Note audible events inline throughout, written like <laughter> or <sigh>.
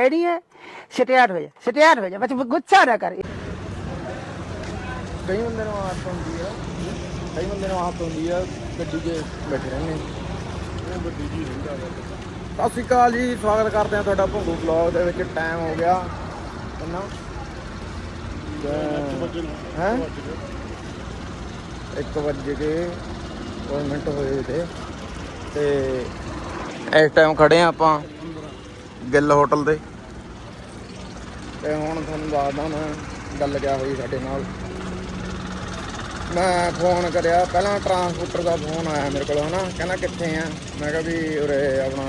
Ready ਹੈ? ਸਟਿਆਰ ਹੋ ਜਾ ਸਟਿਆਰ ਹੋ ਜਾ ਬਸ ਗੁੱਸਾ ਨਾ ਕਰ। ਕਈ ਬੰਦੇ ਨੂੰ ਆਦਤ ਹੁੰਦੀ ਆ। ਕਈ ਬੰਦੇ ਨੂੰ ਆਦਤ ਹੁੰਦੀ ਆ ਗੱਡੀ 'ਚ ਬੈਠੇ ਰਹਿੰਦੇ। ਉਹ ਗੱਡੀ 'ਚ ਹੀ ਰਹਿੰਦਾ ਵਾ। ਸਤਿ ਸ਼੍ਰੀ ਅਕਾਲ ਜੀ ਸਵਾਗਤ ਕਰਦੇ ਆ ਤੁਹਾਡਾ ਭੰਗੂ ਬਲੌਗ ਦੇ ਵਿੱਚ। ਟਾਈਮ ਹੋ ਗਿਆ। ਕਿੰਨਾ? ਹੈ? 1 ਵਜੇ ਕੇ 2 ਮਿੰਟ ਹੋਏ ਤੇ। ਤੇ ਇਸ ਟਾਈਮ ਖੜੇ ਆ ਆਪਾਂ ਗਿੱਲ ਹੋਟਲ ਤੇ। ਤੇ ਹੁਣ ਤੁਹਾਨੂੰ ਦੱਸਦਾ ਮੈਂ ਗੱਲ ਕਿਆ ਹੋਈ ਸਾਡੇ ਨਾਲ। ਮੈਂ ਫੋਨ ਕਰਿਆ, ਪਹਿਲਾਂ ਟਰਾਂਸਪੋਰਟਰ ਦਾ ਫੋਨ ਆਇਆ ਮੇਰੇ ਕੋਲ, ਹਨਾ? ਕਹਿੰਦਾ ਕਿੱਥੇ ਆ? ਮੈਂ ਕਿਹਾ ਵੀ ਉਰੇ ਆਪਣਾ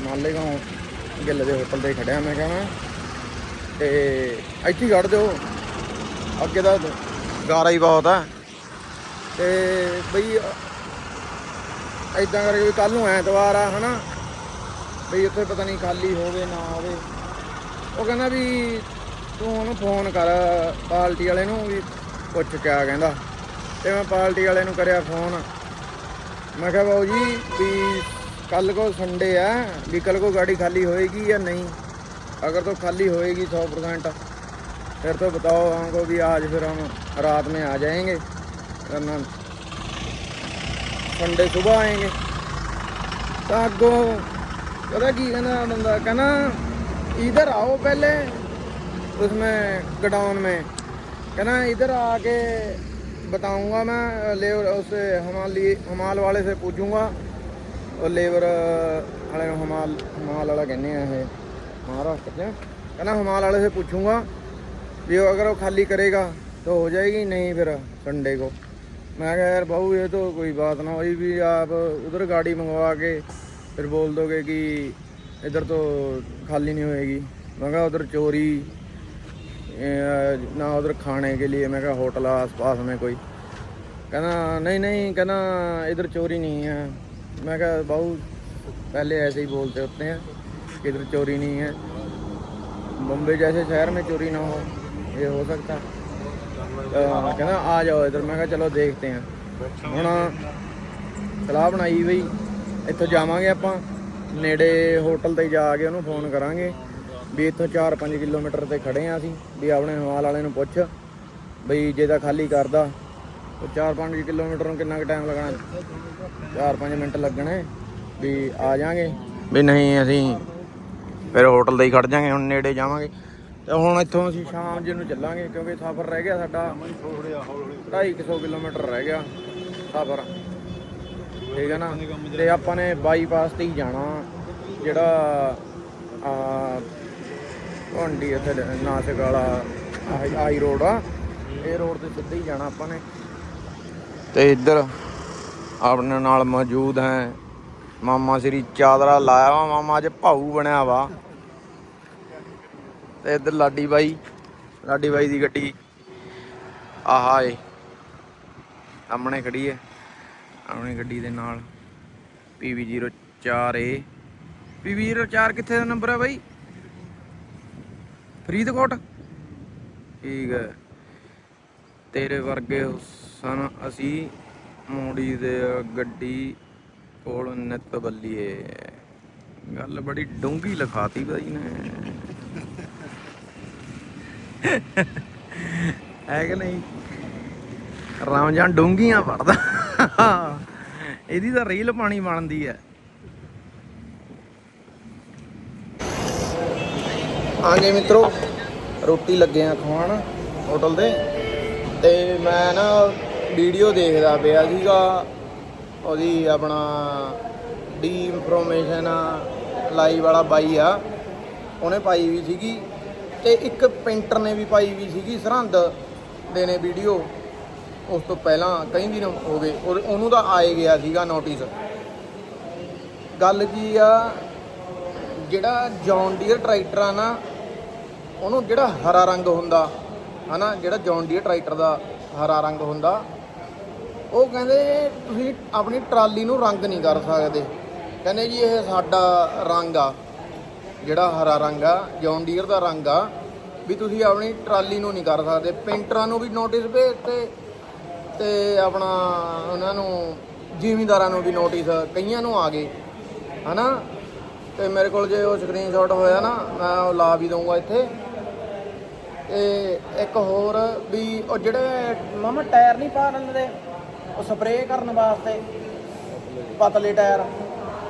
ਮਾਲੇਗਾਉਂ ਗਿੱਲ ਦੇ ਹੋਟਲ ਤੇ ਖੜਿਆ ਮੈਂ ਕਿਹਾ ਮੈਂ ਤੇ ਇੱਥੇ ਹੀ ਕੱਢ ਦਿਓ ਅੱਗੇ ਦਾ ਗਾਰਾ ਹੀ ਬਹੁਤ ਆ। ਤੇ ਬਈ ਐਦਾਂ ਕਰਕੇ ਵੀ ਕੱਲ ਨੂੰ ਐਤਵਾਰ ਆ, ਹਨਾ? ਬਈ ਉੱਥੇ ਪਤਾ ਨਹੀਂ ਖਾਲੀ ਹੋਵੇ ਨਾ ਹੋਵੇ ਉਹ ਕਹਿੰਦਾ ਵੀ ਤੂੰ ਉਹਨੂੰ ਫੋਨ ਕਰ ਪਾਰਟੀ ਵਾਲੇ ਨੂੰ ਵੀ ਪੁੱਛ ਕਿਆ ਕਹਿੰਦਾ ਤੇ ਮੈਂ ਪਾਰਟੀ ਵਾਲੇ ਨੂੰ ਕਰਿਆ ਫੋਨ ਮੈਂ ਕਿਹਾ ਬਾਊ ਜੀ ਵੀ ਕੱਲ ਕੋ ਸੰਡੇ ਆ ਵੀ ਕੱਲ ਕੋ गाड़ी खाली होएगी या नहीं अगर तो खाली होएगी सौ परसेंट फिर तो बताओ हमको भी आज फिर हम रात में आ जाएंगे वरना संडे सुबह आएंगे ਤਾਂ ਅੱਗੋਂ पता की कहना बंदा कहना इधर आओ पहले उसमें गडाउन में कहना इधर आके बताऊँगा मैं लेबर उसे हमाली हमाल वाले से पूछूँगा और लेबर वाले हमाल हमाल वाला कहने महाराष्ट्र के कहना हमाल वाले से पूछूँगा भी अगर वो खाली करेगा तो हो जाएगी नहीं फिर संडे को मैं कह यार बहू ये तो कोई बात ना हो भी आप उधर गाड़ी मंगवा के फिर बोल दोगे कि इधर तो खाली नहीं होएगी मैं कहा उधर चोरी ए, ना उधर खाने के लिए मैं कहा होटल आस पास में कोई कहना नहीं नहीं कहना इधर चोरी नहीं है मैं कहा बाबू पहले ऐसे ही बोलते होते हैं कि इधर चोरी नहीं है बम्बई जैसे शहर में चोरी ना हो ये हो सकता है तो कहना आ जाओ इधर मैं कहा चलो देखते हैं ਹੁਣ ਸਲਾਹ ਬਣਾਈ ਬਈ ਇੱਥੋਂ ਜਾਵਾਂਗੇ ਆਪਾਂ ਨੇੜੇ ਹੋਟਲ ਤੇ ਜਾ ਕੇ ਉਹਨੂੰ ਫੋਨ ਕਰਾਂਗੇ ਵੀ ਇੱਥੋਂ 4-5 ਕਿਲੋਮੀਟਰ ਤੇ ਖੜੇ ਆ ਅਸੀਂ ਵੀ ਆਪਣੇ ਹਵਾਲ ਵਾਲੇ ਨੂੰ ਪੁੱਛ ਬਈ ਜੇ ਤਾਂ ਖਾਲੀ ਕਰਦਾ ਉਹ 4-5 ਕਿਲੋਮੀਟਰ ਨੂੰ ਕਿੰਨਾ ਕੁ ਟਾਈਮ ਲੱਗਣਾ? 4-5 ਮਿੰਟ ਲੱਗਣੇ ਵੀ ਆ ਜਾਾਂਗੇ। ਵੀ ਨਹੀਂ ਅਸੀਂ ਫਿਰ ਹੋਟਲ ਤੇ ਹੀ ਖੜ ਜਾਾਂਗੇ ਹੁਣ ਨੇੜੇ ਜਾਵਾਂਗੇ। ਤੇ ਹੁਣ ਇੱਥੋਂ ਅਸੀਂ ਸ਼ਾਮ ਜੇ ਨੂੰ ਚੱਲਾਂਗੇ ਕਿਉਂਕਿ ਸਫ਼ਰ ਰਹਿ ਗਿਆ ਸਾਡਾ। 250 ਕਿਲੋਮੀਟਰ ਰਹਿ ਗਿਆ ਸਫ਼ਰ। ਠੀਕ ਹੈ ਨਾ? ਤੇ ਆਪਾਂ ਨੇ ਬਾਈਪਾਸ ਤੇ ਹੀ ਜਾਣਾ। ਜਿਹੜਾ, ਆ ਹੁੰਡੀ ਇੱਥੇ, ਨਾਸਿਕ ਵਾਲਾ, ਆਹੀ- ਰੋਡ ਆ। ਇਹ ਰੋਡ ਤੇ ਸਿੱਧੇ ਹੀ ਜਾਣਾ ਆਪਾਂ ਨੇ। ਤੇ ਇੱਧਰ ਆਪਣੇ ਨਾਲ ਮੌਜੂਦ ਹੈ। ਮਾਮਾ ਸ੍ਰੀ ਚਾਦਰਾ ਲਾਇਆ ਵਾ, ਮਾਮਾ ਅੱਜ ਭਾਊ ਬਣਿਆ ਵਾ। ਤੇ ਇੱਧਰ ਲਾਡੀ ਬਾਈ ਲਾਡੀ ਬਾਈ ਦੀ ਗੱਡੀ। ਆਹਾ ਏ, ਸਾਹਮਣੇ ਖੜੀ ਹੈ ਆਪਣੀ ਗੱਡੀ ਦੇ ਨਾਲ। PV04A PV04 ਕਿੱਥੇ ਦਾ ਨੰਬਰ ਹੈ ਬਾਈ? ਫਰੀਦਕੋਟ। ਠੀਕ ਹੈ। ਤੇਰੇ ਵਰਗੇ ਸਨ ਅਸੀਂ ਮੋੜੀ ਦੇ ਗੱਡੀ ਕੋਲ ਨਿਤ ਬੱਲੀਏ। ਗੱਲ ਬੜੀ ਡੂੰਗੀ ਲਿਖਾਤੀ ਬਾਈ ਨੇ। ਹੈ ਕਿ ਨਹੀਂ? ਰਾਮਜਾਨ ਡੂੰਗੀਆਂ ਪੜਦਾ ਇਹਦੀ ਤਾਂ ਰੀਲ ਪਾਣੀ ਬਣਦੀ ਹੈ। ਆ ਗਏ ਮਿੱਤਰੋ, ਰੋਟੀ ਲੱਗੇ ਆ ਖਵਾਣ ਹੋਟਲ ਦੇ। ਤੇ ਮੈਂ ਨਾ ਵੀਡੀਓ ਦੇਖਦਾ ਪਿਆ ਸੀਗਾ, ਉਹਦੀ ਆਪਣਾ ਡੀ ਇਨਫੋਰਮੇਸ਼ਨ ਲਾਈਵ ਵਾਲਾ ਬਾਈ ਆ, ਉਹਨੇ ਪਾਈ ਵੀ ਸੀਗੀ। ਤੇ ਇੱਕ ਪੇਂਟਰ ਨੇ ਵੀ ਪਾਈ ਵੀ ਸੀਗੀ, ਸਰਹੰਦ ਦੇ ਨੇ ਵੀਡੀਓ। ਉਸ ਤੋਂ ਪਹਿਲਾਂ ਕਈ ਦਿਨ ਹੋ ਗਏ ਉਹ- ਉਹਨੂੰ ਤਾਂ ਆਏ ਗਿਆ ਸੀਗਾ ਨੋਟਿਸ ਗੱਲ ਕੀ ਆ, ਜਿਹੜਾ ਜੌਨ ਡੀਅਰ ਟਰੈਕਟਰ ਆ ਨਾ, ਉਹਨੂੰ ਜਿਹੜਾ ਹਰਾ ਰੰਗ ਹੁੰਦਾ, ਹਨਾ, ਜਿਹੜਾ ਜੌਨ ਡੀਅਰ ਟਰੈਕਟਰ ਦਾ ਹਰਾ ਰੰਗ ਹੁੰਦਾ, ਉਹ ਕਹਿੰਦੇ ਤੁਸੀਂ ਆਪਣੀ ਟਰਾਲੀ ਨੂੰ ਰੰਗ ਨਹੀਂ ਕਰ ਸਕਦੇ। ਕਹਿੰਦੇ ਜੀ ਇਹ ਸਾਡਾ ਰੰਗ ਆ, ਜਿਹੜਾ ਹਰਾ ਰੰਗ ਆ ਜੌਨ ਡੀਅਰ ਦਾ ਰੰਗ ਆ, ਵੀ ਤੁਸੀਂ ਆਪਣੀ ਟਰਾਲੀ ਨੂੰ ਨਹੀਂ ਕਰ ਸਕਦੇ। ਪੇਂਟਰਾਂ ਨੂੰ ਵੀ ਨੋਟਿਸ ਭੇਜਤੇ ਤੇ ਆਪਣਾ ਉਹਨਾਂ ਨੂੰ ਜ਼ਿਮੀਂਦਾਰਾਂ ਨੂੰ ਵੀ ਨੋਟਿਸ ਕਈਆਂ ਨੂੰ ਆ ਗਏ, ਹਨਾ? ਤੇ ਮੇਰੇ ਕੋਲ ਜੇ ਉਹ ਸਕਰੀਨਸ਼ਾਟ ਹੋਇਆ ਨਾ, ਮੈਂ ਉਹ ਲਾ ਵੀ ਦਊਂਗਾ ਇੱਥੇ। ਤੇ ਇੱਕ ਹੋਰ ਵੀ ਉਹ ਜਿਹੜੇ ਮਾਮਾ ਟਾਇਰ ਨਹੀਂ ਪਾ ਲੈਂਦੇ ਉਹ ਸਪਰੇਅ ਕਰਨ ਵਾਸਤੇ ਪਤਲੇ ਟਾਇਰ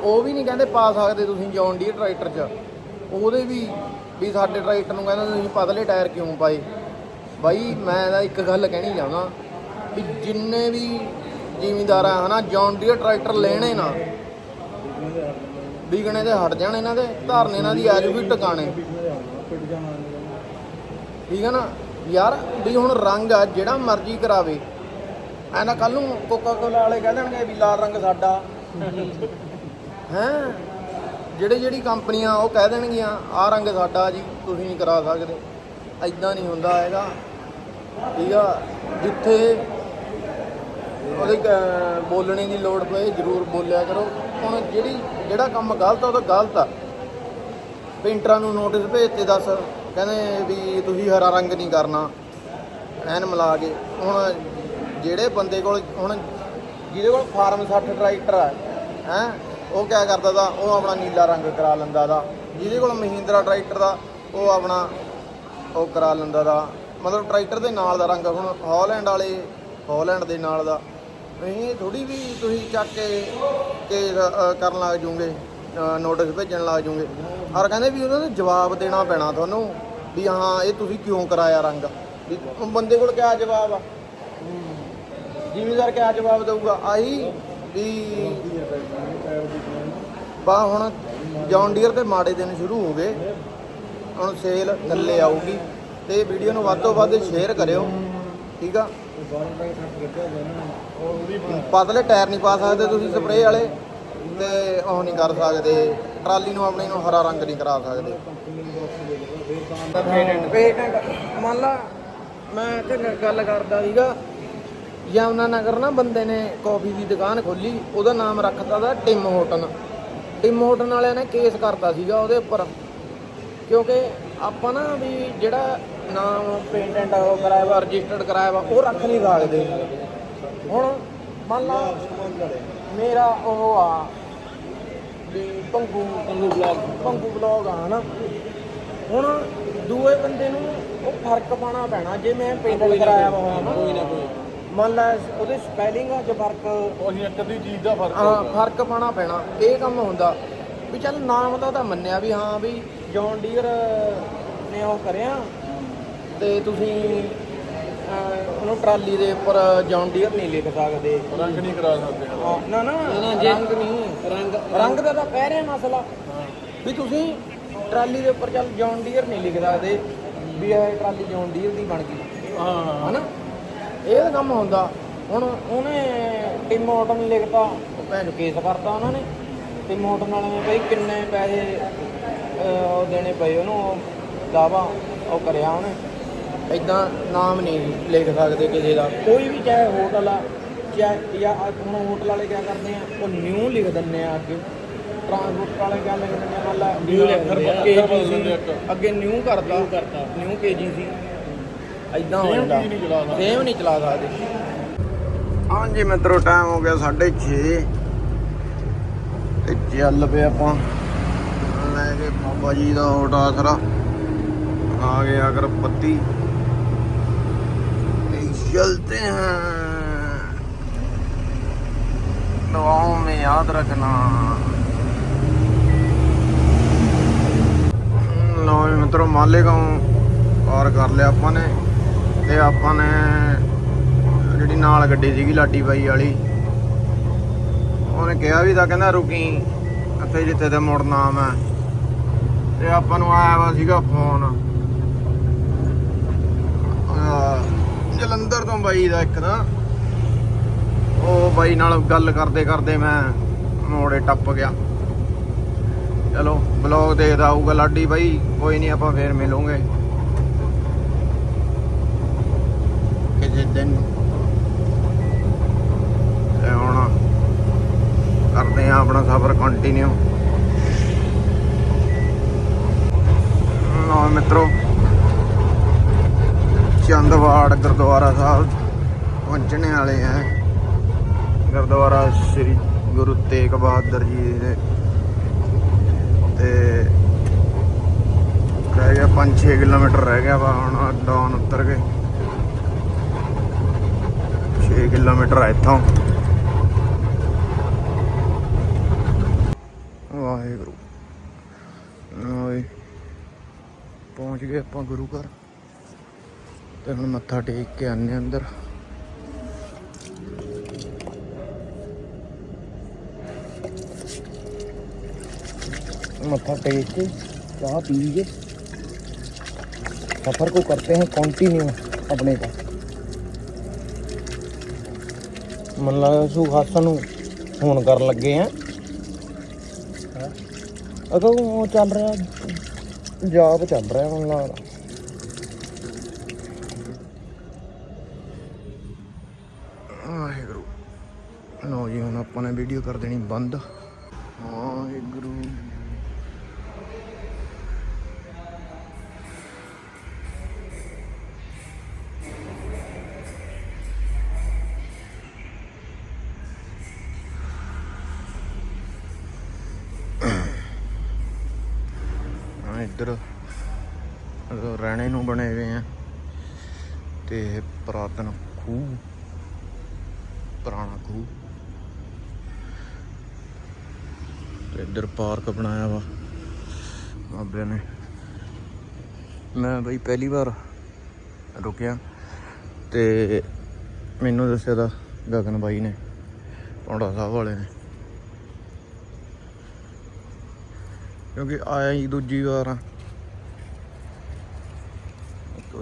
ਉਹ ਵੀ ਨਹੀਂ ਕਹਿੰਦੇ ਪਾ ਸਕਦੇ ਤੁਸੀਂ ਜੌਨ ਡੀਅਰ ਟਰੈਕਟਰ 'ਚ। ਉਹਦੇ ਵੀ ਵੀ ਸਾਡੇ ਟਰੈਕਟਰ ਨੂੰ ਕਹਿੰਦੇ ਤੁਸੀਂ ਪਤਲੇ ਟਾਇਰ ਕਿਉਂ ਪਾਏ? ਬਾਈ, ਮੈਂ ਤਾਂ ਇੱਕ ਗੱਲ ਕਹਿਣੀ ਚਾਹੁੰਦਾ ਵੀ ਜਿੰਨੇ ਵੀ ਜ਼ਿਮੀਂਦਾਰ ਆ, ਹਨਾ ਜੌਨ ਡੀਅਰ ਟਰੈਕਟਰ ਲੈਣੇ ਨਾ ਵਿਕਣੇ ਤੇ ਹਟ ਜਾਣ ਇਹਨਾਂ ਦੇ, ਧਰਨੇ ਇਹਨਾਂ ਦੀ ਅੱਜ ਵੀ ਟਿਕਾਣੇ। ਠੀਕ ਹੈ ਨਾ? ਯਾਰ, ਵੀ ਹੁਣ ਰੰਗ ਆ, ਜਿਹੜਾ ਮਰਜ਼ੀ ਕਰਾਵੇ। ਐ ਨਾ ਕੱਲ ਨੂੰ ਕੋਕਾ ਕੋਲਾ ਵਾਲੇ ਕਹਿ ਦੇਣਗੇ ਵੀ ਲਾਲ ਰੰਗ ਸਾਡਾ। ਹੈ? ਜਿਹੜੇ, ਜਿਹੜੀ ਕੰਪਨੀਆਂ ਉਹ ਕਹਿ ਦੇਣਗੀਆਂ, ਆਹ ਰੰਗ ਸਾਡਾ ਜੀ, ਤੁਸੀਂ ਨਹੀਂ ਕਰਾ ਸਕਦੇ। ਐਦਾਂ ਨਹੀਂ ਹੁੰਦਾ ਹੈਗਾ। ਠੀਕ ਆ? ਜਿੱਥੇ ਉਹਦੇ ਕ- ਬੋਲਣੇ ਦੀ ਲੋੜ ਪਏ, ਜ਼ਰੂਰ ਬੋਲਿਆ ਕਰੋ। ਹੁਣ ਜਿਹੜੀ, ਜਿਹੜਾ ਕੰਮ ਗਲਤ ਆ, ਉਹ ਤਾਂ ਗਲਤ ਆ। ਪੇਂਟਰਾਂ ਨੂੰ ਨੋਟਿਸ ਭੇਜਤੇ ਦੱਸ, ਕਹਿੰਦੇ ਵੀ ਤੁਸੀਂ ਹਰਾ ਰੰਗ ਨਹੀਂ ਕਰਨਾ, ਐਨ ਮਿਲਾ ਕੇ। ਹੁਣ ਜਿਹੜੇ ਬੰਦੇ ਕੋਲ, ਹੁਣ ਜਿਹਦੇ ਕੋਲ ਫਾਰਮ 60 ਟਰੈਕਟਰ ਆ, ਹੈ, ਉਹ ਕਿਆ ਕਰਦਾ ਦਾ ਉਹ ਆਪਣਾ ਨੀਲਾ ਰੰਗ ਕਰਾ ਲੈਂਦਾ ਦਾ ਜਿਹਦੇ ਕੋਲ ਮਹਿੰਦਰਾ ਟਰੈਕਟਰ ਦਾ, ਉਹ ਆਪਣਾ ਉਹ ਕਰਾ ਲੈਂਦਾ ਦਾ ਮਤਲਬ ਟਰੈਕਟਰ ਦੇ ਨਾਲ ਦਾ ਰੰਗ, ਹੁਣ ਹਾਲੈਂਡ ਵਾਲੇ ਹਾਲੈਂਡ ਦੇ ਨਾਲ ਦਾ। ਨਹੀਂ ਥੋੜੀ ਵੀ ਤੁਸੀਂ ਚੱਕ ਕੇ ਕੇ ਕਰਨ ਲੱਗ ਜੂਗੇ ਨੋਟਿਸ ਭੇਜਣ ਲੱਗ ਜੂਗੇ। ਔਰ ਕਹਿੰਦੇ ਵੀ ਉਹਨਾਂ ਨੂੰ ਜਵਾਬ ਦੇਣਾ ਪੈਣਾ ਤੁਹਾਨੂੰ ਵੀ ਹਾਂ, ਇਹ ਤੁਸੀਂ ਕਿਉਂ ਕਰਾਇਆ ਰੰਗ? ਵੀ ਬੰਦੇ ਕੋਲ ਕਿਆ ਜਵਾਬ ਆ? ਜ਼ਿਮੀਦਾਰ ਕਿਆ ਜਵਾਬ ਦੇਊਗਾ? ਆਹੀ ਵੀ ਬਾ, ਹੁਣ ਜੌਨ ਡੀਅਰ ਤੇ ਮਾੜੇ ਦਿਨ ਸ਼ੁਰੂ ਹੋ ਗਏ। ਹੁਣ ਸੇਲ ਥੱਲੇ ਆਊਗੀ। ਤੇ ਵੀਡੀਓ ਨੂੰ ਵੱਧ ਤੋਂ ਵੱਧ ਸ਼ੇਅਰ ਕਰਿਓ। ਠੀਕ ਆ? ਪਤਲੇ ਟਾਇਰ ਨਹੀਂ ਪਾ ਸਕਦੇ ਤੁਸੀਂ, ਸਪਰੇਅ ਵਾਲੇ। ਤੇ ਉਹ ਨਹੀਂ ਕਰ ਸਕਦੇ। ਟਰਾਲੀ ਨੂੰ, ਆਪਣੇ ਨੂੰ ਹਰਾ ਰੰਗ ਨਹੀਂ ਕਰਾ ਸਕਦੇ। ਪੇਟੈਂਟ। ਮੰਨ ਲਾ, ਮੈਂ ਇੱਥੇ ਗੱਲ ਕਰਦਾ ਸੀਗਾ। ਯਮਨਾ ਨਗਰ ਨਾ ਬੰਦੇ ਨੇ ਕਾਫੀ ਦੀ ਦੁਕਾਨ ਖੋਲੀ, ਉਹਦਾ ਨਾਮ ਰੱਖਤਾ ਦਾ ਟਿਮ ਹੋਟਨ। ਟਿਮ ਹੋਟਨ ਵਾਲਿਆਂ ਨੇ ਕੇਸ ਕਰਤਾ ਸੀਗਾ ਉਹਦੇ ਉੱਪਰ। ਕਿਉਂਕਿ ਆਪਾਂ ਨਾ ਵੀ ਜਿਹੜਾ ਨਾਮ ਪੇਟੈਂਟ ਉਹ ਕਰਾਇਆ ਵਾ ਰਜਿਸਟਰਡ ਕਰਾਇਆ ਵਾ ਉਹ ਰੱਖ ਨਹੀਂ ਸਕਦੇ। ਹੁਣ ਮੰਨ ਲਾ ਮੇਰਾ ਉਹ ਆ ਵੀ ਪੰਗੂ ਪੰਗੂ ਬਲੌਗ ਪੰਗੂ ਬਲੌਗ ਆ ਹਨਾ? ਹੁਣ ਦੂਏ ਬੰਦੇ ਨੂੰ ਉਹ ਫ਼ਰਕ ਪਾਣਾ ਪੈਣਾ ਜੇ ਮੈਂ ਪੇਟੈਂਟ ਕਰਾਇਆ ਵਾ ਹੋਇਆ ਨਾ ਕੋਈ ਨਾ ਕੋਈ। ਮੰਨ ਲਾ ਉਹਦੇ ਸਪੈਲਿੰਗ ਆ ਚ ਫ਼ਰਕ ਉਹੀ ਇੱਕ ਅੱਧੀ ਚੀਜ਼ ਦਾ ਫ਼ਰਕ ਹਾਂ ਫ਼ਰਕ ਪਾਣਾ ਪੈਣਾ ਇਹ ਕੰਮ ਹੁੰਦਾ। ਵੀ ਚੱਲ ਨਾਮ ਦਾ ਤਾਂ ਮੰਨਿਆ ਵੀ ਹਾਂ ਵੀ ਜੌਨ ਡੀਅਰ ਨੇ ਉਹ ਕਰਿਆ। ਤੇ ਤੁਸੀਂ ਅਹ, ਉਹਨੂੰ ਟਰਾਲੀ ਦੇ ਉੱਪਰ ਜੌਨ ਡੀਅਰ ਨਹੀਂ ਲਿਖ ਸਕਦੇ। ਰੰਗ ਨਹੀਂ ਕਰਾ ਸਕਦੇ। ਹਾਂ, ਨਾ ਨਾ ਰੰਗ ਨਹੀਂ। ਰੰਗ ਰੰਗ ਦਾ ਤਾਂ ਕਹਿ ਰਿਹਾ ਮਸਲਾ। ਵੀ ਤੁਸੀਂ ਟਰਾਲੀ ਦੇ ਉੱਪਰ ਚੱਲ ਜੌਨ ਡੀਅਰ ਨਹੀਂ ਲਿਖ ਸਕਦੇ ਵੀ ਇਹ ਟਰਾਲੀ ਜੌਨ ਡੀਅਰ ਦੀ ਬਣ ਗਈ। ਹਾਂ। ਹਨਾ? ਇਹ ਤਾਂ ਕੰਮ ਹੁੰਦਾ। ਹੁਣ ਉਹਨੇ ਟਿਮ ਆਟਮ ਲਿਖਤਾ ਉਹ ਭੈਣ ਨੂੰ ਕੇਸ ਕਰਤਾ ਉਹਨਾਂ ਨੇ। ਟਿਮ ਆਟਮ ਵਾਲਿਆਂ ਨੇ ਬਈ ਕਿੰਨੇ ਪੈਸੇ ਅਹ, ਉਹ ਦੇਣੇ ਪਏ ਉਹਨੂੰ ਦਾਵਾ ਉਹ ਕਰਿਆ ਉਹਨੇ। ਇਦਾਂ ਨਾਮ ਨਹੀਂ ਲਿਖ ਸਕਦੇ ਕਿਸੇ ਦਾ। ਕੋਈ ਵੀ ਚਾਹੇ ਹੋਟਲ ਆ ਚਾਹੇ ਜਾਂ ਅੱਜ ਹੁਣ ਹੋਟਲ ਵਾਲੇ ਕੀ ਕਰਦੇ ਆ ਉਹ ਨਿਊ ਲਿਖ ਦਿੰਦੇ ਆ ਅੱਗੇ। ਟਰਾਂਸਪੋਰਟ ਵਾਲੇ ਕੀ ਲਿਖ ਦਿੰਦੇ ਆ ਮੰਨ ਲਾ New ਲਿਖ ਦਿੰਦੇ ਆ, ਅੱਗੇ ਬਦਲ ਦਿੰਦੇ ਆ। ਅੱਗੇ ਨਿਊ ਕਰਦਾ ਨਿਊ ਕੇਜੀਸੀ ਇਦਾਂ ਹੋ Same ਜਾਂਦਾ। ਚੀਜ਼ ਨਹੀਂ ਚਲਾ ਸਕਦੇ। ਸੇਮ ਨਹੀਂ ਚਲਾ ਸਕਦੇ। ਹਾਂਜੀ ਮਿੱਤਰੋ ਟਾਈਮ ਹੋ ਗਿਆ 6:30 ਤੇ ਚੱਲ ਪਏ ਆਪਾਂ ਲੈ ਕੇ ਬਾਬਾ ਜੀ ਦਾ ਓਟ ਆਸਰਾ ਆ ਗਏ ਅਗਰ ਪੱਤੀ चलते हैं दुआओं में याद रखना ਲੋ ਵੀ ਮਿੱਤਰੋ ਮਾਲੇਗਾਉਂ ਪਾਰ ਕਰ ਲਿਆ ਆਪਾਂ ਨੇ ਤੇ ਆਪਾਂ ਨੇ ਜਿਹੜੀ ਨਾਲ ਗੱਡੀ ਸੀਗੀ ਲਾਡੀ ਬਾਈ ਵਾਲੀ ਉਹਨੇ ਕਿਹਾ ਵੀ ਤਾਂ ਕਹਿੰਦਾ ਰੁਕੀ। ਇੱਥੇ ਜਿੱਥੇ ਤੇ ਮੁੜਨਾ ਮੈਂ। ਤੇ ਆਪਾਂ ਨੂੰ ਆਇਆ ਵਾ ਸੀਗਾ ਫੋਨ ਜਲੰਧਰ ਤੋਂ ਬਾਈ ਦਾ ਇੱਕ ਨਾ। ਉਹ ਬਾਈ ਨਾਲ ਗੱਲ ਕਰਦੇ ਕਰਦੇ ਮੈਂ ਮੋੜੇ ਟੱਪ ਗਿਆ। ਚਲੋ ਬਲੌਗ ਦੇਖਦਾ ਆਊਗਾ ਲਾਡੀ ਬਾਈ। ਕੋਈ ਨਹੀਂ ਆਪਾਂ ਫੇਰ ਮਿਲੂਗੇ। ਕਿਸੇ ਦਿਨ ਤੇ ਹੁਣ ਕਰਦੇ ਆ ਆਪਣਾ ਸਫ਼ਰ ਕੰਟੀਨਿਊ ਲਓ ਮਿੱਤਰੋ, ਚੰਦਵਾੜ ਗੁਰਦੁਆਰਾ ਸਾਹਿਬ ਪਹੁੰਚਣੇ ਵਾਲੇ ਆ। ਗੁਰਦੁਆਰਾ ਸ੍ਰੀ ਗੁਰੂ ਤੇਗ ਬਹਾਦਰ ਜੀ ਦੇ। ਤੇ ਰਹਿ ਗਿਆ 5-6 ਕਿਲੋਮੀਟਰ ਰਹਿ ਗਿਆ ਵਾ ਹੁਣ, ਡਾਊਨ ਉਤਰ ਕੇ। 6 ਕਿਲੋਮੀਟਰ ਆ ਇੱਥੋਂ। ਗਏ ਆਪਾਂ ਗੁਰੂ ਘਰ ਤੇ ਹੁਣ ਮੱਥਾ ਟੇਕ ਕੇ ਆਨੇ ਅੰਦਰ मत्था टेक के चाह पी के सफर को करते हैं कंटिन्यू अपने का ਮਨ ਲਾ ਸੁਖਾਸਨ ਨੂੰ ਫੋਨ ਕਰਨ ਲੱਗੇ ਆ ਅਗੋ ਉਹ ਚੱਲ ਪੰਜਾਬ ਚੱਲ ਰਿਹਾ ਮਨ ਲਾ ਵਾਹਿਗੁਰੂ। ਲੋ ਜੀ, ਹੁਣ ਆਪਾਂ ਨੇ ਵੀਡੀਓ ਕਰ ਦੇਣੀ ਬੰਦ। ਤੇ ਇਹ ਪੁਰਾਤਨ ਖੂਹ, ਪੁਰਾਣਾ ਖੂਹ। ਤੇ ਇੱਧਰ ਪਾਰਕ ਬਣਾਇਆ ਵਾ, ਬਾਬਿਆਂ ਨੇ। ਮੈਂ ਬਈ ਪਹਿਲੀ ਵਾਰ ਰੁਕਿਆ ਤੇ ਮੈਨੂੰ ਦੱਸਿਆ ਤਾਂ ਗਗਨ ਬਾਈ ਨੇ ਪੌਂਡਾ ਸਾਹਿਬ ਵਾਲੇ ਨੇ। ਕਿਉਂਕਿ ਆਇਆ ਹੀ ਦੂਜੀ ਵਾਰ ਆ।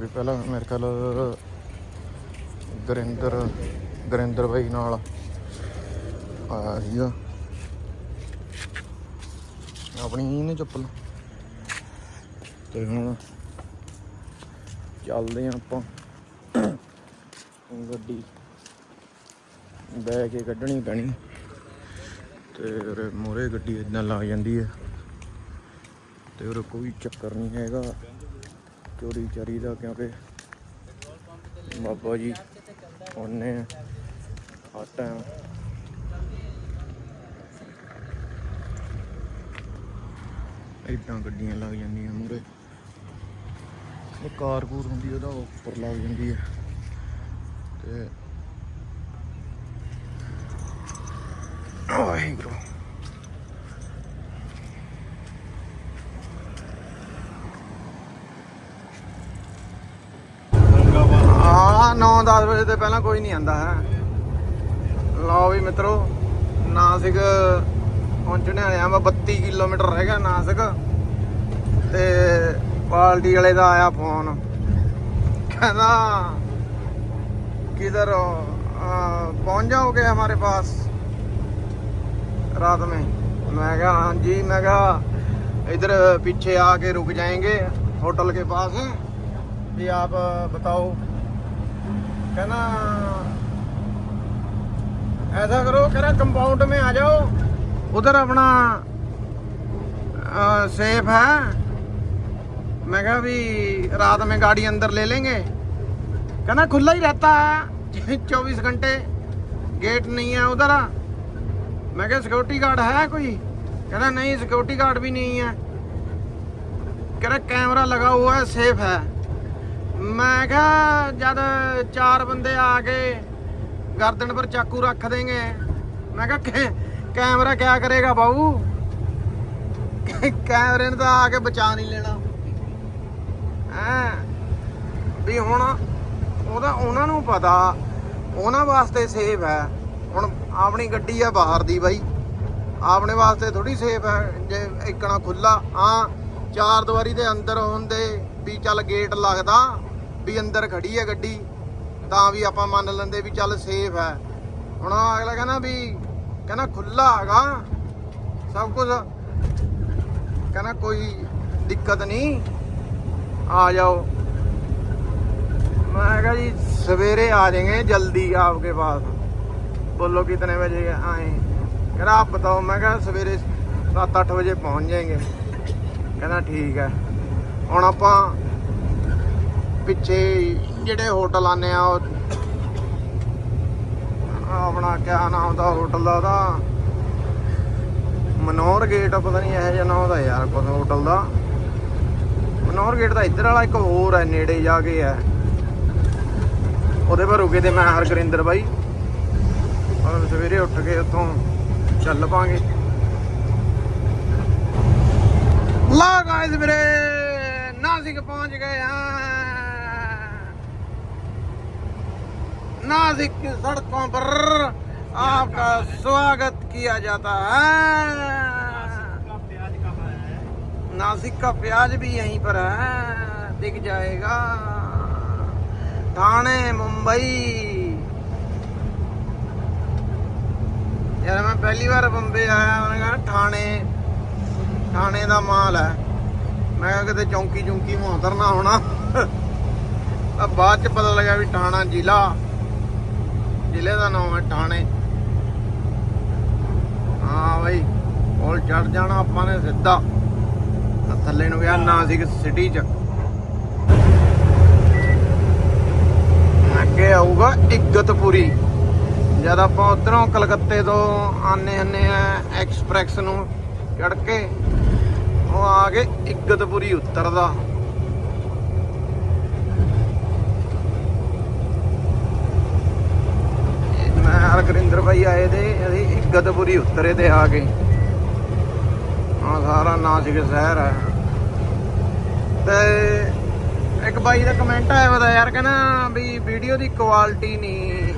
ਵਾਰੀ ਪਹਿਲਾਂ ਮੇਰੇ ਖਿਆਲ ਗਰਿੰਦਰ ਗਰਿੰਦਰ ਬਾਈ ਨਾਲ ਆਇਆ ਸੀਗਾ। ਆਪਣੀ ਇਹਨੇ ਚੱਪਲ। ਤੇ ਹੁਣ ਚੱਲਦੇ ਆ ਆਪਾਂ। ਗੱਡੀ ਬਹਿ ਕੇ ਕੱਢਣੀ ਪੈਣੀ। ਤੇ ਮੋਰੇ ਗੱਡੀ ਇਦਾਂ ਲਾ ਜਾਂਦੀ ਹੈ ਤੇ ਉਹ ਕੋਈ ਚੱਕਰ ਨਹੀਂ ਹੈਗਾ। ਚੋਰੀ ਚਾਰੀ ਦਾ ਕਿਉਂਕਿ ਬਾਬਾ ਜੀ ਉਹਨੇ ਆ ਟਾਈਮ ਇਦਾਂ ਗੱਡੀਆਂ ਲੱਗ ਜਾਂਦੀਆਂ ਮੂਰੇ ਇਹ ਕਾਰ ਕੂਰ ਹੁੰਦੀ ਉਹਦਾ ਉੱਪਰ ਲੱਗ ਜਾਂਦੀ ਹੈ ਤੇ ਵਜੇ ਤੋਂ ਪਹਿਲਾਂ ਕੋਈ ਨਹੀਂ ਆਂਦਾ ਹੈ ਲਓ ਵੀ ਮਿੱਤਰੋ ਨਾਸਿਕ ਪਹੁੰਚਣੇ ਵਾਲੇ ਆ ਵਾ 32 ਕਿਲੋਮੀਟਰ ਰਹਿ ਗਿਆ ਨਾਸਿਕ ਤੇ ਪਾਲਟੀ ਵਾਲੇ ਦਾ ਆਇਆ ਫੋਨ ਕਹਿੰਦਾ किधर हो आ, पहुंच जाओगे हमारे पास रात में मैं कहा हाँ जी मैं कहा इधर पीछे आके रुक जाएंगे होटल के पास भी आप बताओ कहना, ऐसा करो, कह रहा कंपाउंड में आ जाओ। उधर अपना सेफ़ है। मैं कहा भी रात में गाड़ी अंदर ले लेंगे। कहना, खुला ही रहता है। <laughs> चौबीस घंटे। गेट नहीं है उधर। मैं क्या सिक्योरिटी गार्ड है कोई? कहना, नहीं सिक्योरिटी गार्ड भी नहीं है। कह रहा, कैमरा लगा हुआ है सेफ़ है। ਮੈਂ ਕਿਹਾ ਜਦ ਚਾਰ ਬੰਦੇ ਆ ਕੇ ਗਰਦਨ ਪਰ ਚਾਕੂ ਰੱਖ ਦੇਂਗੇ, ਮੈਂ ਕਿਹਾ ਕੈਮਰਾ ਕਿਆ ਕਰੇਗਾ ਬਾਬੂ ਕੈਮਰੇ ਨੇ ਤਾਂ ਆ ਕੇ ਬਚਾ ਨਹੀਂ ਲੈਣਾ। ਹਾਂ? ਵੀ ਹੁਣ ਉਹਦਾ ਉਹਨਾਂ ਨੂੰ ਪਤਾ, ਉਹਨਾਂ ਵਾਸਤੇ ਸੇਫ ਹੈ। ਹੁਣ ਆਪਣੀ ਗੱਡੀ ਆ ਬਾਹਰ ਦੀ ਬਾਈ। ਆਪਣੇ ਵਾਸਤੇ ਥੋੜੀ ਸੇਫ ਹੈ, ਜੇ ਇੱਕਣਾ ਖੁੱਲਾ ਹਾਂ, ਚਾਰ ਦੀਵਾਰੀ ਦੇ ਅੰਦਰ ਹੁੰਦੇ ਵੀ ਚੱਲ ਗੇਟ ਲੱਗਦਾ। ਵੀ ਅੰਦਰ ਖੜੀ ਹੈ ਗੱਡੀ ਤਾਂ ਵੀ ਆਪਾਂ ਮੰਨ ਲੈਂਦੇ ਵੀ ਚੱਲ ਸੇਫ ਹੈ ਹੁਣ ਅਗਲਾ ਕਹਿੰਦਾ ਵੀ ਕਹਿੰਦਾ ਖੁੱਲਾ ਹੈਗਾ ਸਭ ਕੁਝ ਕਹਿੰਦਾ ਕੋਈ ਦਿੱਕਤ ਨਹੀਂ आ जाओ मैं कहा जी सवेरे आ जाएंगे जल्दी आपके पास बोलो कितने बजे आए कह रहा आप बताओ मैं कहा सवेरे सात अठ बजे पहुंच जाएंगे कहना ठीक है ਹੁਣ ਆਪਾਂ ਪਿੱਛੇ ਜਿਹੜੇ ਹੋਟਲ ਆਨੇ ਆ, ਉਹ ਆਪਣਾ ਕਿਆ ਨਾਮ ਦਾ ਹੋਟਲ ਦਾ ਉਹਦਾ? ਮਨੌਰ ਗੇਟ ਪਤਾ ਨਹੀਂ ਇਹੋ ਜਿਹਾ ਨਾਂ ਦਾ ਯਾਰ ਕੋਈ ਹੋਟਲ ਦਾ। ਮਨੌਰ ਗੇਟ ਦਾ ਇੱਧਰ ਵਾਲਾ ਇੱਕ ਹੋਰ ਹੈ, ਨੇੜੇ ਜਾ ਕੇ ਹੈ। ਉਹਦੇ ਪਰ ਰੁਕੇ ਤੇ ਮੈਂ ਹਰਗਰਿੰਦਰ ਬਾਈ। ਔਰ ਸਵੇਰੇ ਉੱਠ ਕੇ ਉੱਥੋਂ ਚੱਲ ਪਾਂਗੇ। ਲਾ ਗਾਇਸ ਵੀਰੇ ਨਾਸਿਕ ਪਹੁੰਚ ਗਏ ਹਾਂ। नासिक की सड़कों पर आपका स्वागत किया जाता है नासिक का प्याज भी यहीं पर है दिख जाएगा ठाणे मुंबई ਯਾਰ ਮੈਂ ਪਹਿਲੀ ਵਾਰ ਬੰਬੇ ਆਇਆ ਉਹਨੇ ਕਹਾ ਠਾਣੇ ਠਾਣੇ ਦਾ ਮਾਲ ਹੈ ਮੈਂ ਕਿਹਾ ਕਿਤੇ ਚੌਂਕੀ ਚੌਂਕੀ ਮੁਹਤਰ ਨਾ ਹੋਣਾ ਆ ਬਾਅਦ ਚ ਪਤਾ ਲੱਗਾ ਵੀ ਠਾਣਾ ਜ਼ਿਲ੍ਹਾ ਜ਼ਿਲ੍ਹੇ ਦਾ ਨਾਮ ਹੈ ਠਾਣੇ। ਹਾਂ ਬਾਈ, ਕੋਲ ਚੜ ਜਾਣਾ ਆਪਾਂ ਨੇ ਸਿੱਧਾ। ਥੱਲੇ ਨੂੰ ਗਿਆ ਨਾਸਿਕ ਸਿਟੀ ਚ। ਅੱਗੇ ਆਊਗਾ ਇਗਤਪੁਰੀ। ਜਦ ਆਪਾਂ ਉਧਰੋਂ ਕਲਕੱਤੇ ਤੋਂ ਆਨੇ ਹੰਨੇ ਆ ਐਕਸਪ੍ਰੈਸ ਨੂੰ ਚੜ ਕੇ, ਉਹ ਆ ਕੇ ਇਗਤਪੁਰੀ ਉਤਰਦਾ। ਮੈਂ ਹਰਗਰਿੰਦਰ ਭਾਈ ਆਏ ਤੇ ਅਸੀਂ ਇਗਤਪੁਰੀ ਉਤਰੇ ਤੇ ਆ ਗਏ। ਆ ਸਾਰਾ ਨਾਸਿਕ ਸ਼ਹਿਰ ਹੈ ਤੇ ਇੱਕ ਬਾਈ ਦਾ ਕਮੈਂਟ ਆਇਆ ਵਾ ਯਾਰ ਕਹਿੰਦਾ ਵੀ ਵੀਡੀਓ ਦੀ ਕੁਆਲਿਟੀ ਨਹੀਂ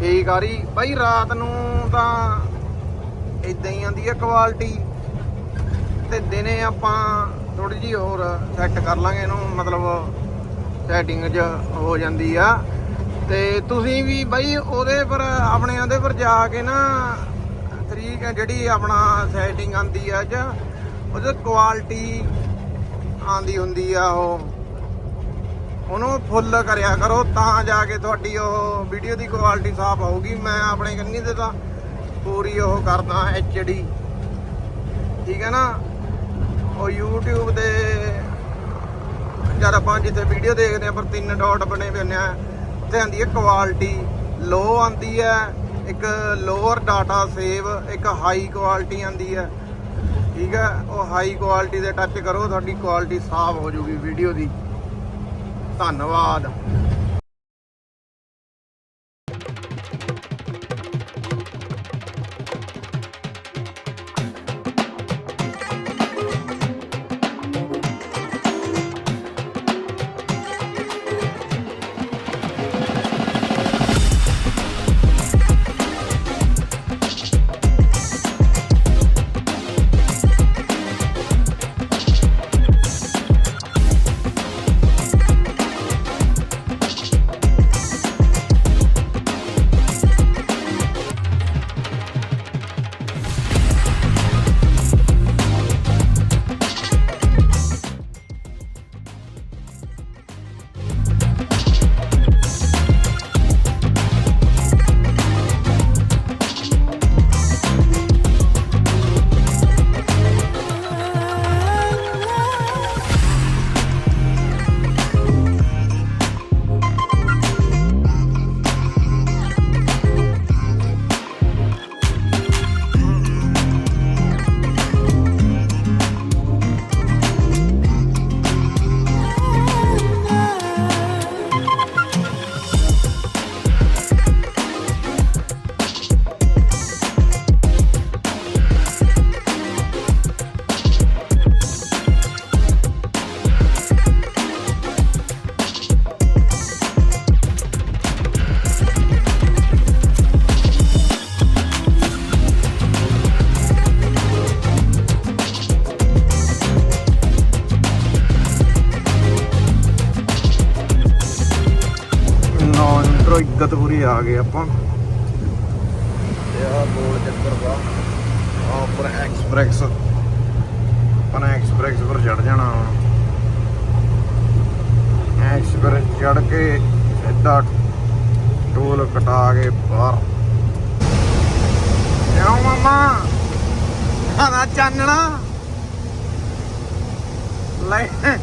ਠੀਕ ਆ ਰਹੀ। ਬਾਈ ਰਾਤ ਨੂੰ ਤਾਂ ਇਦਾਂ ਹੀ ਆਂਦੀ ਹੈ ਕੁਆਲਿਟੀ ਤੇ ਦਿਨੇ ਆਪਾਂ ਥੋੜੀ ਜੀ ਹੋਰ ਸੈੱਟ ਕਰ ਲਾਂਗੇ ਇਹਨੂੰ, ਮਤਲਬ ਸੈਟਿੰਗ 'ਚ ਹੋ ਜਾਂਦੀ ਆ। ਤੇ ਤੁਸੀਂ ਵੀ ਬਾਈ ਉਹਦੇ ਪਰ, ਆਪਣੇ ਉਹਦੇ ਪਰ ਜਾ ਕੇ ਨਾ ਤਰੀਕ ਜਿਹੜੀ ਆਪਣਾ ਸੈਟਿੰਗ ਆਂਦੀ ਆ ਜਾਂ ਉਹਦੇ ਕੁਆਲਿਟੀ ਆਂਦੀ ਹੁੰਦੀ ਆ ਉਹ। ਉਹਨੂੰ ਫੁੱਲ ਕਰਿਆ ਕਰੋ, ਤਾਂ ਜਾ ਕੇ ਤੁਹਾਡੀ ਉਹ ਵੀਡੀਓ ਦੀ ਕੁਆਲਿਟੀ ਸਾਫ਼ ਆਊਗੀ। ਮੈਂ ਆਪਣੇ ਕੰਨੀ ਤੇ ਤਾਂ ਪੂਰੀ ਉਹ ਕਰਦਾ ਡੀ ਠੀਕ ਹੈ ਨਾ? ਉਹ YouTube ਦੇ ਜਦ ਆਪਾਂ ਜਿੱਥੇ ਵੀਡੀਓ ਦੇਖਦੇ ਆ ਪਰ ਤਿੰਨ ਡਾਟ ਬਣੇ ਹੋਏ ਨੇ ਉੱਥੇ ਆਂਦੀ ਹੈ ਕੁਆਲਿਟੀ ਲੋ ਆਂਦੀ ਹੈ, ਇੱਕ ਲੋਅਰ ਡਾਟਾ ਸੇਵ ਇੱਕ ਹਾਈ ਕੁਆਲਿਟੀ ਆਂਦੀ ਹੈ। ਠੀਕ ਹੈ, ਉਹ ਹਾਈ ਕੁਆਲਿਟੀ ਦੇ ਟੱਚ ਕਰੋ, ਤੁਹਾਡੀ ਕੁਆਲਿਟੀ ਸਾਫ਼ ਹੋ ਜਾਊਗੀ ਵੀਡੀਓ ਦੀ। ਧੰਨਵਾਦ। ਆ ਗਏ ਆਪਾਂ। ਤੇ ਆ ਗੋਲ ਚੱਕਰ ਦਾ ਆ ਉੱਪਰ ਐਕਸਪ੍ਰੈਸ ਆਪਣਾ ਐਕਸਪ੍ਰੈਸ ਪਰ ਚੜ ਜਾਣਾ ਐਕਸਪ੍ਰੈਸ ਚੜ ਕੇ ਸਿੱਧਾ ਟੋਲ ਕਟਾ ਕੇ ਬਾਹਰ। ਕਿਉਂ ਮਾਮਾ? ਖਾਣਾ ਚਾਨਣਾ। ਲਾਈ-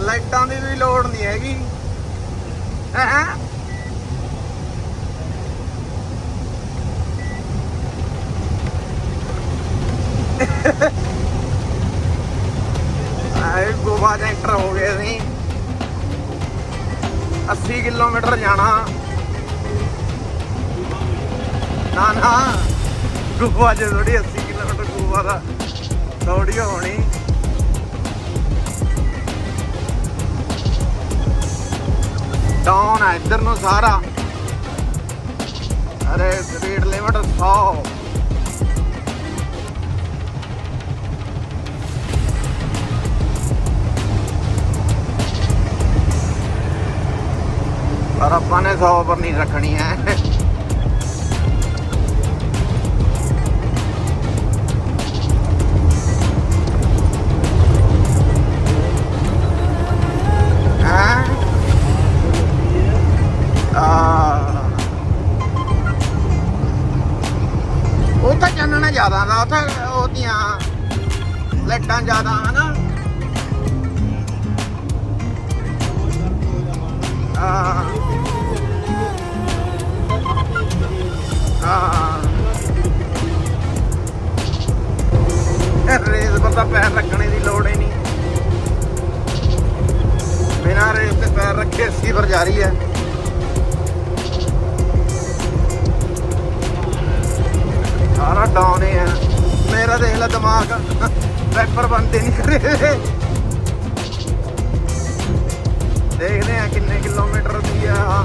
ਲਾਈਟਾਂ ਦੀ ਵੀ ਲੋੜ ਨਹੀਂ ਹੈਗੀ। ਹੈਂ? ਆਏ ਗੋਵਾ ਚ ਹੋ ਗਏ ਅਸੀਂ। 80 ਕਿਲੋਮੀਟਰ ਜਾਣਾ। ਨਾ ਨਾ। ਗੋਵਾ ਚ ਥੋੜੀ 80 ਕਿਲੋਮੀਟਰ ਗੋਵਾ ਦਾ ਥੋੜੀ ਹੋਣੀ। ਡਾਊਨ ਆ ਇੱਧਰ ਨੂੰ ਸਾਰਾ। ਅਰੇ ਸਪੀਡ ਲਿਮਟ 100 ਪਰ ਆਪਾਂ ਨੇ 100 ਪਰ ਨਹੀਂ ਰੱਖਣੀ ਹੈ। ਰੇਸ ਤੇ ਪੈਰ ਰੱਖੇ 80 ਪਰ ਹੈ। ਸਾਰਾ ਡਾਊਨ ਹੈ ਮੇਰਾ ਦੇਖ ਲੈ ਦਿਮਾਗ। ਪੈਪਰ ਬੰਦੇ ਨਹੀਂ ਕਰੇ। ਦੇਖਦੇ ਆ ਕਿੰਨੇ ਕਿਲੋਮੀਟਰ ਦੀ ਆ।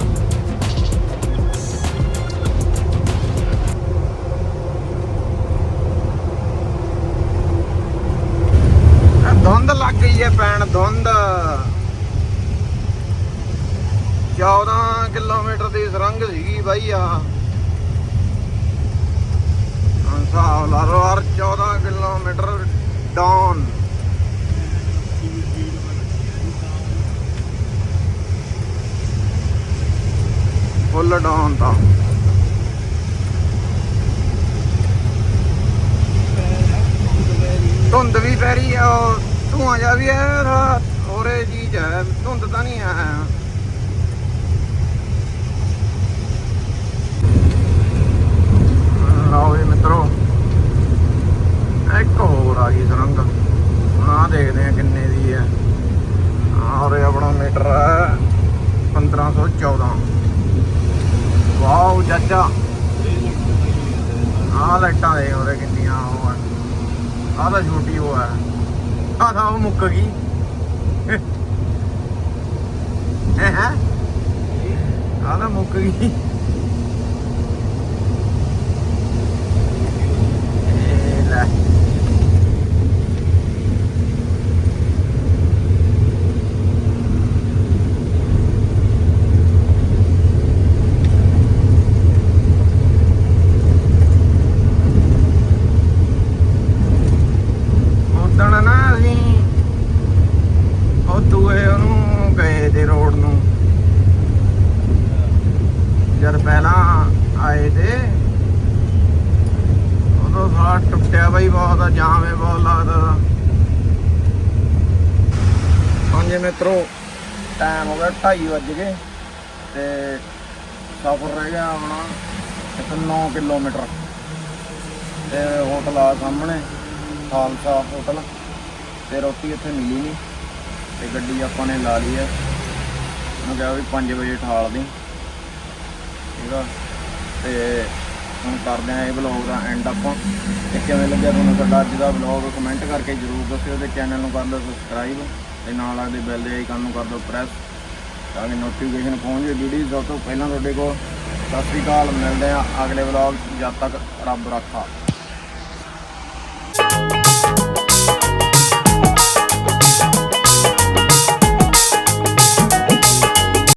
ਧੁੰਦ ਲੱਗ ਗਈ ਹੈ ਪੈਣ ਧੁੰਦ 14 ਕਿਲੋਮੀਟਰ ਦੀ ਸੁਰੰਗ ਸੀਗੀ ਬਾਈ ਆ। ਹੁਣ ਹਿਸਾਬ ਲਾ ਲਓ, ਹਰ 14 ਕਿਲੋਮੀਟਰ ਡਾਊਨ ਫੁੱਲ ਡਾਊਨ ਤਾਂ। ਧੁੰਦ ਵੀ ਪੈ ਰਹੀ ਆ, ਉਹ ਧੂਆਂ ਜਾ ਵੀ ਹੈ ਹੋਰੇ ਚੀਜ਼ ਹੈ, ਧੁੰਦ ਤਾਂ ਨਹੀਂ ਹੈ। ਲਓ ਜੀ ਮਿੱਤਰੋ। ਇੱਕ ਹੋਰ ਆ ਗਈ ਸੁਰੰਗ। ਹੁਣ ਦੇਖਦੇ ਆ ਕਿੰਨੇ ਦੀ ਹੈ ਆਰੇ ਆਪਣਾ ਮੀਟਰ ਹੈ 1514 ਵਾਓ, ਚਾਚਾ। ਆ ਲਾਈਟਾਂ ਦੇ ਉਹਦੇ ਕਿੰਨੀਆਂ ਉਹ ਹੈ ਆਹ ਤਾਂ ਛੋਟੀ ਉਹ ਹੈ ਆਹ ਤਾਂ ਉਹ ਮੁੱਕ ਗਈ। ਹੈ ਹੈ? ਆਹ ਤਾਂ ਮੁੱਕ ਗਈ ਇਹ ਲੈ ਉਦਣ ਨਾ ਅਸੀਂ ਉਹ ਦੂਏ ਉਹਨੂੰ ਗਏ ਤੇ ਰੋਡ ਨੂੰ ਜਦ ਪਹਿਲਾਂ ਆਏ ਤੇ ਉਦੋਂ ਸਾਰਾ ਟੁੱਟਿਆ ਬਈ ਬਹੁਤ ਆ ਜਾਮ ਹੈ ਬਹੁਤ ਲੱਗਦਾ ਤਾ। ਹਾਂਜੀ ਮਿੱਤਰੋ ਟਾਈਮ ਹੋ ਗਿਆ 2:30 ਵੱਜ ਗਏ ਤੇ ਸਫ਼ਰ ਰਹਿ ਗਿਆ ਆਪਣਾ ਇੱਕ 9 ਕਿਲੋਮੀਟਰ ਤੇ ਹੋਟਲ ਆ ਸਾਹਮਣੇ, ਖਾਲਸਾ ਹੋਟਲ। ਤੇ ਰੋਟੀ ਇੱਥੇ ਮਿਲੀ ਨਹੀਂ ਤੇ ਗੱਡੀ ਆਪਾਂ ਨੇ ਲਾ ਲਈ ਹੈ ਉਹਨੂੰ ਕਿਹਾ ਵੀ 5 ਵਜੇ ਠਾਲ ਦੀ ਠੀਕ ਆ? ਤੇ ਹੁਣ ਕਰਦੇ ਆ ਇਹ ਵਲੌਗ ਦਾ ਐਂਡ ਆਪਾਂ। ਤੇ ਕਿਵੇਂ ਲੱਗਿਆ ਤੁਹਾਨੂੰ ਸਾਡਾ ਅੱਜ ਦਾ ਵਲੌਗ ਕਮੈਂਟ ਕਰਕੇ ਜਰੂਰ ਦੱਸਿਓ ਤੇ ਚੈਨਲ ਨੂੰ ਕਰ ਲਓ ਸਬਸਕ੍ਰਾਈਬ ਤੇ ਨਾਲ ਲੱਗਦੇ ਬੈਲ ਦੇ ਆਈਕਨ ਨੂੰ ਕਰ ਦਿਓ ਪ੍ਰੈਸ ਤਾਂ ਕਿ ਨੋਟੀਫਿਕੇਸ਼ਨ ਪਹੁੰਚ ਜਾਵੇ ਵੀਡੀਓ ਸਭ ਤੋਂ ਪਹਿਲਾਂ ਤੁਹਾਡੇ ਕੋਲ ਸਤਿ ਸ੍ਰੀ ਅਕਾਲ, ਮਿਲਦੇ ਆ ਅਗਲੇ ਵਲੌਗ ਜਦ ਤੱਕ ਰੱਬ ਰੱਖਾ।